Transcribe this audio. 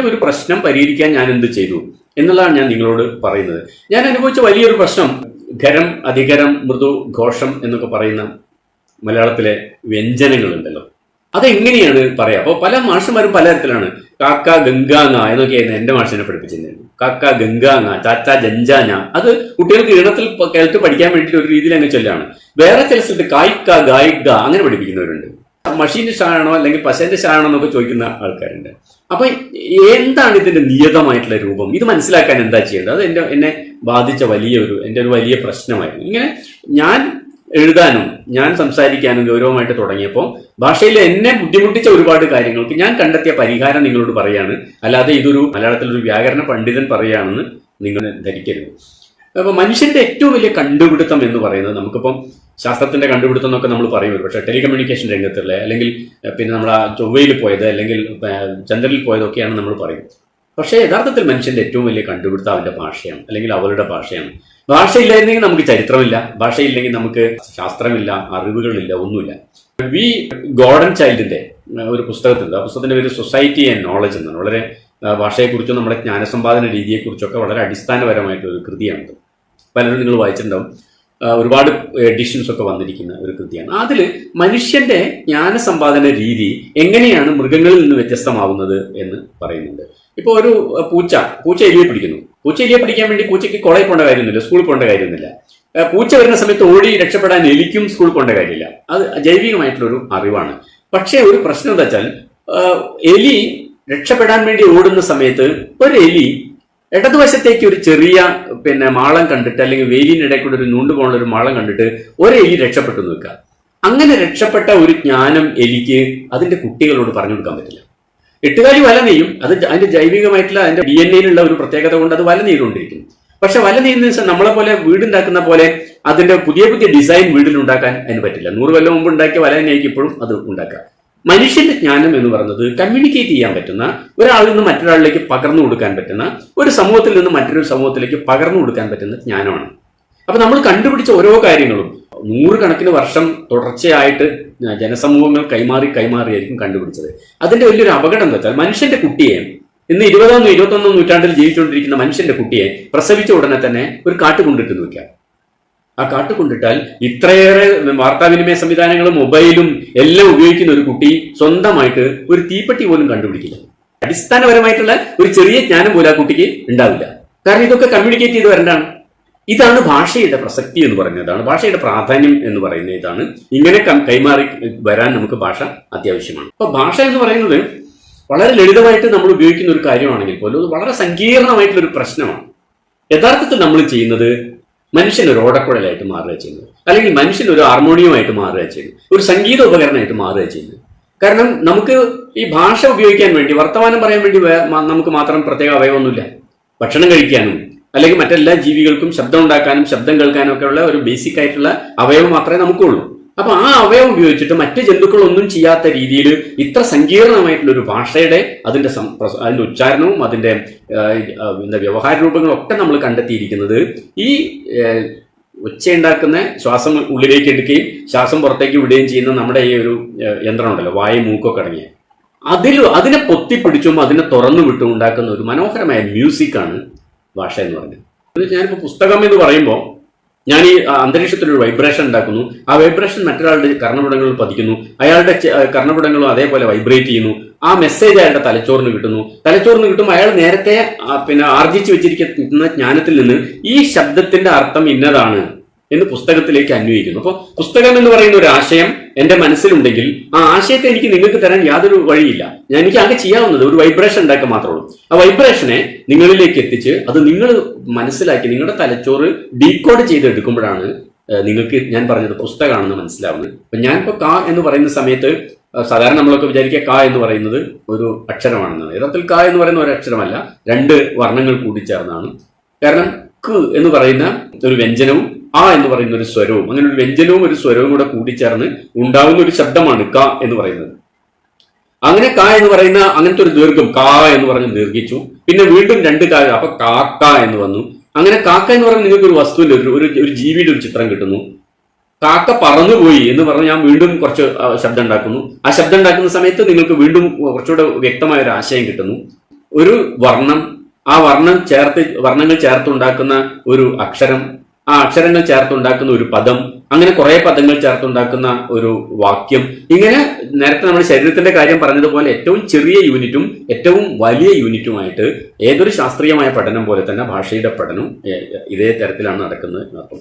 എന്റെ ഒരു പ്രശ്നം പരിഹരിക്കാൻ ഞാൻ എന്ത് ചെയ്തു എന്നുള്ളതാണ് ഞാൻ നിങ്ങളോട് പറയുന്നത്. ഞാൻ അനുഭവിച്ച വലിയൊരു പ്രശ്നം ഖരം അധികരം മൃദു ഘോഷം എന്നൊക്കെ പറയുന്ന മലയാളത്തിലെ വ്യഞ്ജനങ്ങളുണ്ടല്ലോ. അതെങ്ങനെയാണ് പറയാം? അപ്പോൾ പല മാഷന്മാരും പലതരത്തിലാണ് കാക്ക ഗംഗാങ്ങ എന്നൊക്കെയായിരുന്നു എന്റെ മാഷിനെ പഠിപ്പിച്ചിരുന്നത്. കാക്ക ഗംഗാങ്ങ ചാച്ച ജഞ്ചാന അത് കുട്ടികൾക്ക് ഈണത്തിൽ കേൾട്ട് പഠിക്കാൻ വേണ്ടിയിട്ട് ഒരു രീതിയിൽ അങ്ങ് ചൊല്ലാണ്. വേറെ ചില സ്ഥലത്ത് കായ്ക്ക ഗായിക്ക അങ്ങനെ പഠിപ്പിക്കുന്നവരുണ്ട്. മഷീന്റെ ഷാണോ അല്ലെങ്കിൽ പശേന്റെ ഷാണോ എന്നൊക്കെ ചോദിക്കുന്ന ആൾക്കാരുണ്ട്. അപ്പൊ എന്താണ് ഇതിന്റെ നിയതമായിട്ടുള്ള രൂപം? ഇത് മനസ്സിലാക്കാൻ എന്താ ചെയ്യേണ്ടത്? അത് എന്റെ എന്നെ ബാധിച്ച വലിയൊരു എന്റെ ഒരു വലിയ പ്രശ്നമായിരുന്നു. ഇങ്ങനെ ഞാൻ എഴുതാനും ഞാൻ സംസാരിക്കാനും ഗൗരവമായിട്ട് തുടങ്ങിയപ്പോൾ ഭാഷയിൽ എന്നെ ബുദ്ധിമുട്ടിച്ച ഒരുപാട് കാര്യങ്ങൾക്ക് ഞാൻ കണ്ടെത്തിയ പരിഹാരം നിങ്ങളോട് പറയാണ്. അല്ലാതെ ഇതൊരു മലയാളത്തിലൊരു വ്യാകരണ പണ്ഡിതൻ പറയുകയാണെന്ന് നിങ്ങൾ ധരിക്കരുത്. അപ്പൊ മനുഷ്യന്റെ ഏറ്റവും വലിയ കണ്ടുപിടുത്തം എന്ന് പറയുന്നത് നമുക്കിപ്പം ശാസ്ത്രത്തിന്റെ കണ്ടുപിടുത്തം എന്നൊക്കെ നമ്മൾ പറയും പക്ഷേ ടെലികമ്മ്യൂണിക്കേഷൻ രംഗത്തുള്ള അല്ലെങ്കിൽ പിന്നെ നമ്മൾ ആ ചൊവ്വയിൽ പോയത് അല്ലെങ്കിൽ ചന്ദ്രനിൽ പോയതൊക്കെയാണ് നമ്മൾ പറയും പക്ഷേ യഥാർത്ഥത്തിൽ മനുഷ്യന്റെ ഏറ്റവും വലിയ കണ്ടുപിടുത്തം അവന്റെ ഭാഷയാണ് അല്ലെങ്കിൽ അവരുടെ ഭാഷയാണ്. ഭാഷയില്ലായിരുന്നെങ്കിൽ നമുക്ക് ചരിത്രമില്ല. ഭാഷയില്ലെങ്കിൽ നമുക്ക് ശാസ്ത്രമില്ല അറിവുകളില്ല ഒന്നുമില്ല. വി ഗോഡൻ ചൈൽഡിന്റെ ഒരു പുസ്തകത്തിലുണ്ട്. ആ പുസ്തകത്തിന്റെ പേര് സൊസൈറ്റി ആൻഡ് നോളജ് എന്നാണ്. വളരെ ഭാഷയെക്കുറിച്ചും നമ്മുടെ ജ്ഞാനസമ്പാദന രീതിയെക്കുറിച്ചൊക്കെ വളരെ അടിസ്ഥാനപരമായിട്ടുള്ള ഒരു കൃതിയാണ് പലരും നിങ്ങൾ വായിച്ചിട്ടുണ്ടാവും. ഒരുപാട് എഡിഷൻസ് ഒക്കെ വന്നിരിക്കുന്ന ഒരു കൃതിയാണ്. അതിൽ മനുഷ്യന്റെ ജ്ഞാനസമ്പാദന രീതി എങ്ങനെയാണ് മൃഗങ്ങളിൽ നിന്ന് വ്യത്യസ്തമാവുന്നത് എന്ന് പറയുന്നുണ്ട്. ഇപ്പോൾ ഒരു പൂച്ച പൂച്ച എലിയെ പിടിക്കുന്നു. പൂച്ച എലിയെ പിടിക്കാൻ വേണ്ടി പൂച്ചയ്ക്ക് കോളേജ് പോകേണ്ട കാര്യമൊന്നുമില്ല സ്കൂളിൽ പോകേണ്ട കാര്യമൊന്നുമില്ല. പൂച്ച വരുന്ന സമയത്ത് ഓടി രക്ഷപ്പെടാൻ എലിക്കും സ്കൂളിൽ പോകേണ്ട കാര്യമില്ല. അത് ജൈവികമായിട്ടുള്ളൊരു അറിവാണ്. പക്ഷേ ഒരു പ്രശ്നം എന്താ വെച്ചാൽ എലി രക്ഷപ്പെടാൻ വേണ്ടി ഓടുന്ന സമയത്ത് ഒരു എലി ഇടതുവശത്തേക്ക് ഒരു ചെറിയ പിന്നെ മാളം കണ്ടിട്ട് അല്ലെങ്കിൽ വേലിനിടയിൽ കൂടെ ഒരു നൂണ്ട് പോകുന്ന ഒരു മാളം കണ്ടിട്ട് ഒരു എലി രക്ഷപ്പെട്ടു നിൽക്കുക അങ്ങനെ രക്ഷപ്പെട്ട ഒരു ജ്ഞാനം എലിക്ക് അതിന്റെ കുട്ടികളോട് പറഞ്ഞു കൊടുക്കാൻ പറ്റില്ല. എട്ടുകാലി വല നെയ്യും. അത് അതിന്റെ ജൈവികമായിട്ടുള്ള അതിന്റെ ഡി എൻ എയിലുള്ള ഒരു പ്രത്യേകത കൊണ്ട് അത് വല നെയ്തുകൊണ്ടിരിക്കും. പക്ഷെ വല നെയ്യുന്ന ദിവസം നമ്മളെ പോലെ വീടുണ്ടാക്കുന്ന പോലെ അതിന്റെ പുതിയ പുതിയ ഡിസൈൻ വീടിൽ ഉണ്ടാക്കാൻ അതിന് പറ്റില്ല. നൂറ് കൊല്ലം മുമ്പ് ഉണ്ടാക്കിയ വല നെയ്ക്ക് ഇപ്പോഴും അത് ഉണ്ടാക്കാം മനുഷ്യന്റെ ജ്ഞാനം എന്ന് പറയുന്നത് കമ്മ്യൂണിക്കേറ്റ് ചെയ്യാൻ പറ്റുന്ന ഒരാളിൽ നിന്ന് മറ്റൊരാളിലേക്ക് പകർന്നു കൊടുക്കാൻ പറ്റുന്ന ഒരു സമൂഹത്തിൽ നിന്ന് മറ്റൊരു സമൂഹത്തിലേക്ക് പകർന്നു കൊടുക്കാൻ പറ്റുന്ന ജ്ഞാനമാണ്. അപ്പൊ നമ്മൾ കണ്ടുപിടിച്ച ഓരോ കാര്യങ്ങളും നൂറുകണക്കിന് വർഷം തുടർച്ചയായിട്ട് ജനസമൂഹങ്ങൾ കൈമാറി കൈമാറിയായിരിക്കും കണ്ടുപിടിച്ചത്. അതിന്റെ വലിയൊരു അപകടം എന്ന് വെച്ചാൽ മനുഷ്യന്റെ കുട്ടിയെ ഇന്ന് ഇരുപതാം ഇരുപത്തൊന്നാം നൂറ്റാണ്ടിൽ ജീവിച്ചുകൊണ്ടിരിക്കുന്ന മനുഷ്യന്റെ കുട്ടിയെ പ്രസവിച്ച ഉടനെ തന്നെ ഒരു കാട്ട് കൊണ്ടിട്ട് നോക്കാം ആ കാട്ട് കൊണ്ടിട്ടാൽ ഇത്രയേറെ വാർത്താവിനിമയ സംവിധാനങ്ങളും മൊബൈലും എല്ലാം ഉപയോഗിക്കുന്ന ഒരു കുട്ടി സ്വന്തമായിട്ട് ഒരു തീപ്പെട്ടി പോലും കണ്ടുപിടിക്കില്ല. അടിസ്ഥാനപരമായിട്ടുള്ള ഒരു ചെറിയ ജ്ഞാനം പോലും ആ കുട്ടിക്ക് ഉണ്ടാവില്ല. കാരണം ഇതൊക്കെ കമ്മ്യൂണിക്കേറ്റ് ചെയ്ത് വരേണ്ടതാണ്. ഇതാണ് ഭാഷയുടെ പ്രസക്തി എന്ന് പറയുന്നതാണ് ഭാഷയുടെ പ്രാധാന്യം എന്ന് പറയുന്ന ഇതാണ് ഇങ്ങനെ കൈമാറി വരാൻ നമുക്ക് ഭാഷ അത്യാവശ്യമാണ്. അപ്പൊ ഭാഷ എന്ന് പറയുന്നത് വളരെ ലളിതമായിട്ട് നമ്മൾ ഉപയോഗിക്കുന്ന ഒരു കാര്യമാണെങ്കിൽ പോലും അത് വളരെ സങ്കീർണമായിട്ടുള്ള ഒരു പ്രശ്നമാണ്. യഥാർത്ഥത്തിൽ നമ്മൾ ചെയ്യുന്നത് മനുഷ്യൻ ഒരു ഓടക്കുഴലായിട്ട് മാറുക ചെയ്യുന്നത്. അല്ലെങ്കിൽ മനുഷ്യൻ ഒരു ഹാർമോണിയമായിട്ട് മാറുക ചെയ്യുന്നു ഒരു സംഗീത ഉപകരണമായിട്ട് മാറുക ചെയ്യുന്നു കാരണം നമുക്ക് ഈ ഭാഷ ഉപയോഗിക്കാൻ വേണ്ടി വർത്തമാനം പറയാൻ വേണ്ടി നമുക്ക് മാത്രം പ്രത്യേക അവയവൊന്നുമില്ല ഭക്ഷണം കഴിക്കാനും അല്ലെങ്കിൽ മറ്റെല്ലാ ജീവികൾക്കും ശബ്ദം ഉണ്ടാക്കാനും ശബ്ദം കേൾക്കാനും ഒക്കെയുള്ള ഒരു ബേസിക് ആയിട്ടുള്ള അവയവം മാത്രമേ നമുക്കുള്ളൂ. അപ്പൊ ആ അവയവം ഉപയോഗിച്ചിട്ട് മറ്റ് ജന്തുക്കളൊന്നും ചെയ്യാത്ത രീതിയിൽ ഇത്ര സങ്കീർണമായിട്ടുള്ള ഒരു ഭാഷയുടെ അതിന്റെ അതിന്റെ ഉച്ചാരണവും അതിന്റെ എന്താ വ്യവഹാര രൂപങ്ങളൊക്കെ നമ്മൾ കണ്ടെത്തിയിരിക്കുന്നത് ഈ ഉച്ചയുണ്ടാക്കുന്ന ശ്വാസം ഉള്ളിലേക്ക് എടുക്കുകയും ശ്വാസം പുറത്തേക്ക് വിടുകയും ചെയ്യുന്ന നമ്മുടെ ഈ ഒരു യന്ത്രമുണ്ടല്ലോ വായ മൂക്കൊക്കെ അടങ്ങിയ. അതിൽ അതിനെ പൊത്തിപ്പിടിച്ചും അതിനെ തുറന്നു വിട്ടും ഉണ്ടാക്കുന്ന ഒരു മനോഹരമായ മ്യൂസിക്കാണ് ഭാഷ എന്ന് പറഞ്ഞത്. ഞാനിപ്പോൾ പുസ്തകം എന്ന് പറയുമ്പോൾ ഞാൻ ഈ അന്തരീക്ഷത്തിൽ ഒരു വൈബ്രേഷൻ ഉണ്ടാക്കുന്നു. ആ വൈബ്രേഷൻ മറ്റൊരാളുടെ കർണപുടങ്ങളിൽ പതിക്കുന്നു. അയാളുടെ കർണപുടങ്ങളും അതേപോലെ വൈബ്രേറ്റ് ചെയ്യുന്നു. ആ മെസ്സേജ് അയാളുടെ തലച്ചോറിന് കിട്ടുന്നു. തലച്ചോറിന് കിട്ടുമ്പോൾ അയാൾ നേരത്തെ പിന്നെ ആർജിച്ചു വെച്ചിരിക്കുന്ന ജ്ഞാനത്തിൽ നിന്ന് ഈ ശബ്ദത്തിന്റെ അർത്ഥം ഇന്നതാണ്. എന്ന് പുസ്തകത്തിലേക്ക് അന്വയിക്കുന്നു. അപ്പോൾ പുസ്തകം എന്ന് പറയുന്ന ഒരു ആശയം എന്റെ മനസ്സിലുണ്ടെങ്കിൽ ആ ആശയത്തെ എനിക്ക് നിങ്ങൾക്ക് തരാൻ യാതൊരു വഴിയില്ല. ഞാൻ എനിക്ക് ആകെ ചെയ്യാവുന്നത് ഒരു വൈബ്രേഷൻ ഉണ്ടാക്കാൻ മാത്രമേ ഉള്ളൂ. ആ വൈബ്രേഷനെ നിങ്ങളിലേക്ക് എത്തിച്ച് അത് നിങ്ങൾ മനസ്സിലാക്കി നിങ്ങളുടെ തലച്ചോറ് ഡീകോഡ് ചെയ്തെടുക്കുമ്പോഴാണ് നിങ്ങൾക്ക് ഞാൻ പറഞ്ഞത് പുസ്തകമാണെന്ന് മനസ്സിലാവുന്നത്. അപ്പൊ ഞാനിപ്പോൾ കാ എന്ന് പറയുന്ന സമയത്ത് സാധാരണ നമ്മളൊക്കെ വിചാരിക്കുക കാ എന്ന് പറയുന്നത് ഒരു അക്ഷരമാണെന്നാണ്. യഥാർത്ഥത്തിൽ കാ എന്ന് പറയുന്ന ഒരു അക്ഷരമല്ല രണ്ട് വർണങ്ങൾ കൂടിച്ചേർന്നാണ് കാരണം ക് എന്ന് പറയുന്ന ഒരു വ്യഞ്ജനവും ആ എന്ന് പറയുന്ന ഒരു സ്വരവും അങ്ങനെ ഒരു വ്യഞ്ജനവും ഒരു സ്വരവും കൂടെ കൂടിച്ചേർന്ന് ഉണ്ടാകുന്ന ഒരു ശബ്ദമാണ് ക എന്ന് പറയുന്നത്. അങ്ങനെ ക എന്ന് പറയുന്ന അങ്ങനത്തെ ഒരു ദീർഘം കാ എന്ന് പറഞ്ഞ് ദീർഘിച്ചു. പിന്നെ വീണ്ടും രണ്ട് കാ അപ്പൊ കാക്ക എന്ന് വന്നു. അങ്ങനെ കാക്ക എന്ന് പറഞ്ഞാൽ നിങ്ങൾക്ക് ഒരു വസ്തുവിന്റെ ഒരു ഒരു ജീവിയുടെ ഒരു ചിത്രം കിട്ടുന്നു. കാക്ക പറന്നുപോയി എന്ന് പറഞ്ഞ് ഞാൻ വീണ്ടും കുറച്ച് ശബ്ദം ഉണ്ടാക്കുന്നു. ആ ശബ്ദം ഉണ്ടാക്കുന്ന സമയത്ത് നിങ്ങൾക്ക് വീണ്ടും കുറച്ചുകൂടെ വ്യക്തമായ ഒരു ആശയം കിട്ടുന്നു. ഒരു വർണം ആ വർണം ചേർത്ത് വർണങ്ങൾ ചേർത്തുണ്ടാക്കുന്ന ഒരു അക്ഷരം ആ അക്ഷരങ്ങൾ ചേർത്തുണ്ടാക്കുന്ന ഒരു പദം അങ്ങനെ കുറെ പദങ്ങൾ ചേർത്തുണ്ടാക്കുന്ന ഒരു വാക്യം. ഇങ്ങനെ നേരത്തെ നമ്മുടെ ശരീരത്തിന്റെ കാര്യം പറഞ്ഞതുപോലെ ഏറ്റവും ചെറിയ യൂണിറ്റും ഏറ്റവും വലിയ യൂണിറ്റുമായിട്ട് ഏതൊരു ശാസ്ത്രീയമായ പഠനം പോലെ തന്നെ ഭാഷയുടെ പഠനം ഇതേ തരത്തിലാണ് നടക്കുന്നത്. എന്നർത്ഥം